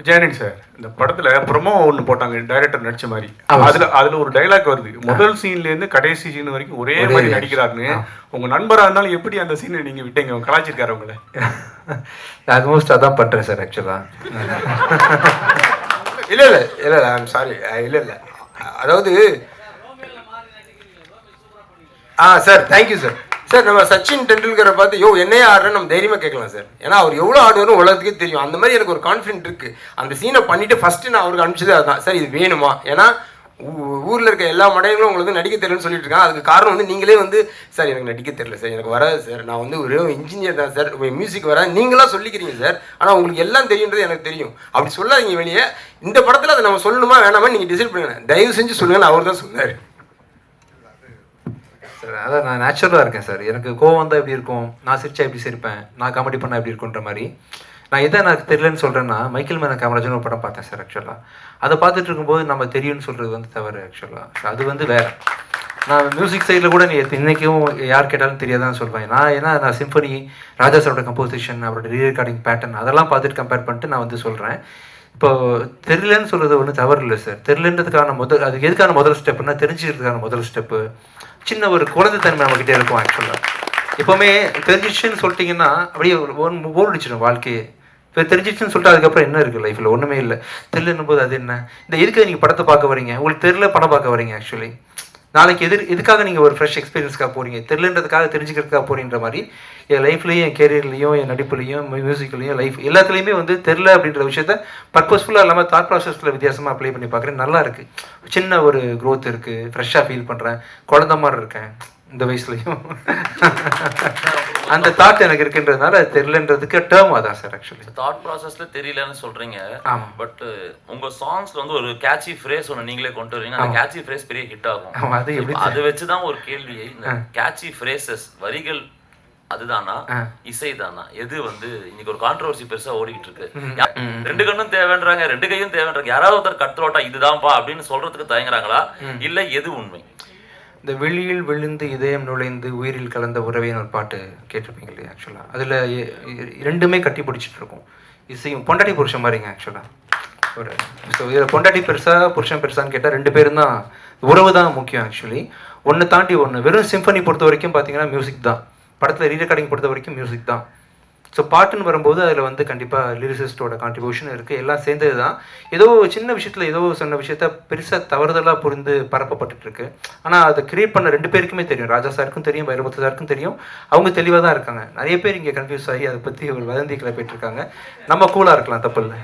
Vijayanand sir இந்த படத்துல promo ஒன்று போட்டாங்க டைரக்டர் நடிச்ச மாதிரி. அதுல அதுல ஒரு டைலாக் வருது. முதல் சீன்ல இருந்து கடைசி சீன் வரைக்கும் ஒரே மாதிரி. நடிக்கிறாருன்னு. உங்க நண்பரா இருந்தாலும் எப்படி அந்த சீனை நீங்க விட்டீங்க? கலாச்சிருக்காரு உங்களை. ஆல்மோஸ்ட் அதான் பண்ணுறேன் சார் ஆக்சுவலாக இல்ல இல்ல இல்ல இல்ல ஐம் சாரி இல்ல இல்ல. அதாவது ஆ sir thank you sir sir நம்ம சச்சின் டெண்டுல்கரை பார்த்து யோ என்னையே ஆடுறேன்னு நம்ம தைரியமாக கேட்கலாம் சார். ஏன்னா அவர் எவ்வளோ ஆடுவாரும் உலகத்துக்கே தெரியும். அந்த மாதிரி எனக்கு ஒரு கான்ஃபிடென்ட் இருக்குது அந்த சீனை பண்ணிவிட்டு ஃபஸ்ட்டு நான் அவருக்கு அனுப்பிச்சது அதுதான் சார் இது வேணுமா? ஏன்னா ஊரில் இருக்க எல்லா மடையங்களும் உங்களுக்கு நடிக்க தெரியலன்னு சொல்லிட்டு இருக்காங்க. அதுக்கு காரணம் வந்து நீங்களே வந்து சார் எனக்கு நடிக்க தெரியல சார். எனக்கு வராது சார். நான் வந்து ஒரு இன்ஜினியர் தான் சார். மியூசிக் வரேன் நீங்களாம் சொல்லிக்கிறீங்க சார். ஆனால் உங்களுக்கு எல்லாம் தெரியுன்றது எனக்கு தெரியும். அப்படி சொல்லாதீங்க வெளியே. இந்த படத்தில் அதை நம்ம சொல்லணுமா வேணாமா நீங்கள் டிசைட் பண்ணுங்க. தயவு செஞ்சு சொல்லுங்கன்னு அவர் தான் சொன்னார். சார் அதான் நான் நேச்சுரலாக இருக்கேன் சார். எனக்கு கோவம் வந்தால் எப்படி இருக்கும்? நான் சிரிச்சா எப்படி சிரிப்பேன்? நான் காமெடி பண்ணால் எப்படி இருக்குன்ற மாதிரி. நான் எதை எனக்கு தெரியலன்னு சொல்கிறேன்னா மைக்கேல் மேன காமராஜன் ஒரு படம் பார்த்தேன் சார் ஆக்சுவலாக அதை பார்த்துட்டு இருக்கும்போது நம்ம தெரியும்னு சொல்கிறது வந்து தவறு ஆக்சுவலாக அது வந்து வேறு. நான் மியூசிக் சைடில் கூட நீ இன்றைக்கும் யார் கேட்டாலும் தெரியாதான் சொல்வேன். நான் ஏன்னா நான் சிம்பனி ராஜா சாரோட கம்போசிஷன் அவரோட ரீ ரெக்கார்டிங் பேட்டர்ன் அதெல்லாம் பார்த்துட்டு கம்பேர் பண்ணிட்டு நான் வந்து சொல்கிறேன் இப்போ தெரியலன்னு சொல்கிறது ஒன்றும் தவறு இல்லை சார். தெரியலன்றதுக்கான முதல் அது எதுக்கான முதல் ஸ்டெப்புனா தெரிஞ்சுக்கிறதுக்கான முதல் ஸ்டெப்பு சின்ன ஒரு குழந்தைத்தன்மை நம்மக்கிட்ட இருக்கும் ஆக்சுவலாக எப்போவுமே தெரிஞ்சிச்சுன்னு சொல்லிட்டீங்கன்னா அப்படியே ஒரு ஒன் போர் அடிச்சிடும் வாழ்க்கையே. இப்போ தெரிஞ்சிச்சுன்னு சொல்லிட்டு அதுக்கப்புறம் என்ன இருக்குது லைஃப்பில் ஒன்றுமே இல்லை. தெரியலன்னும் போது அது என்ன? இந்த எதுக்கு நீங்கள் படத்தை பார்க்க வரீங்க உங்களுக்கு தெரியல படம் பார்க்க வரீங்க ஆக்சுவலி நாளைக்கு எதிர் எதுக்காக நீங்கள் ஒரு ஃப்ரெஷ் எக்ஸ்பீரியன்ஸ்க்காக போகிறீங்க தெரிலன்றதுக்காக தெரிஞ்சுக்கிறதுக்காக போகிறீன்ற மாதிரி என் லைஃப்லேயும் என் கேரியர்லையும் என் நடிப்புலையும் மியூசிக்லையும் லைஃப் எல்லாத்துலேயுமே வந்து தெரில அப்படின்ற விஷயத்த பர்பஸ்ஃபுல்லாக இல்லாமல் தாட் ப்ராசஸில் வித்தியாசமாக அப்ளை பண்ணி பார்க்குறேன். நல்லா இருக்குது சின்ன ஒரு க்ரோத் இருக்குது ஃப்ரெஷ்ஷாக ஃபீல் பண்ணுறேன் குழந்த மாதிரி இருக்கேன். இந்த வயசுலையும். அந்த தாட் எனக்கு இருக்குன்றதுனால அது தெரிலன்றதுக்கு டேர்ம் அதான் சார் ஆக்சுவலி தாட் ப்ராசஸ்ல தெரியலன்னு சொல்றீங்க ஆமா. பட் உங்க சாங்ஸ்ல வந்து ஒரு கேட்சி ஃப்ரேஸ் ஒன்று நீங்களே கொண்டு வரீங்க. அந்த கேட்சி ஃப்ரேஸ் பெரிய ஹிட் ஆகும். அது அதை வச்சு தான் ஒரு கேள்வியை இந்த கேட்சி ஃப்ரேசஸ் வரிகள் அதுதானா? இசைதானா? எது வந்து இன்னைக்கு ஒரு கான்ட்ரவர்சி பெருசா ஓடிக்கிட்டு இருக்கு? ரெண்டு கண்ணும் தேவைன்றாங்க ரெண்டு கையும் தேவைன்றாங்க. யாராவது ஒருத்தர் கட்டுரோட்டா இதுதான்ப்பா அப்படின்னு சொல்றதுக்கு தயங்குறாங்களா? இல்ல எது உண்மை? இந்த வெளியில் விழுந்து இதயம் நுழைந்து உயிரில் கலந்த உறவேன்னு ஒரு பாட்டு கேட்டிருப்பீங்க இல்லையா ஆக்சுவலாக அதில் ரெண்டுமே கட்டி பிடிச்சிட்டு இருக்கும். இசையும் பொண்டாட்டி புருஷன் மாதிரிங்க ஆக்சுவலாக ஒரு ஸோ இதில் பொண்டாட்டி பெருசா புருஷன் பெருசான்னு கேட்டால் ரெண்டு பேரும் தான் உறவு தான் முக்கியம் ஆக்சுவலி ஒன்று தாண்டி ஒன்று வெறும் சிம்பனி பொறுத்த வரைக்கும் பார்த்தீங்கன்னா மியூசிக் தான். படத்தில் ரீரெக்கார்டிங் பொறுத்த வரைக்கும் மியூசிக் தான். ஸோ பாட்டுன்னு வரும்போது அதில் வந்து கண்டிப்பாக லிரிசிஸ்டோட கான்ட்ரிபியூஷன் இருக்குது எல்லாம் சேர்ந்தது தான் ஏதோ சின்ன விஷயத்தில் ஏதோ சொன்ன விஷயத்த பெருசாக தவறுதலாக புரிந்து பரப்பப்பட்டுருக்கு ஆனால் அதை கிரியேட் பண்ண ரெண்டு பேருக்குமே தெரியும். ராஜா சாருக்கும் தெரியும் வைரமுத்து சாருக்கும் தெரியும். அவங்க தெளிவாக தான் இருக்காங்க. நிறைய பேர் இங்கே கன்ஃபியூஸ் ஆகி அதை பற்றி ஒரு வதந்திகளை போயிட்டுருக்காங்க நம்ம கூலாக இருக்கலாம் தப்பு இல்லை.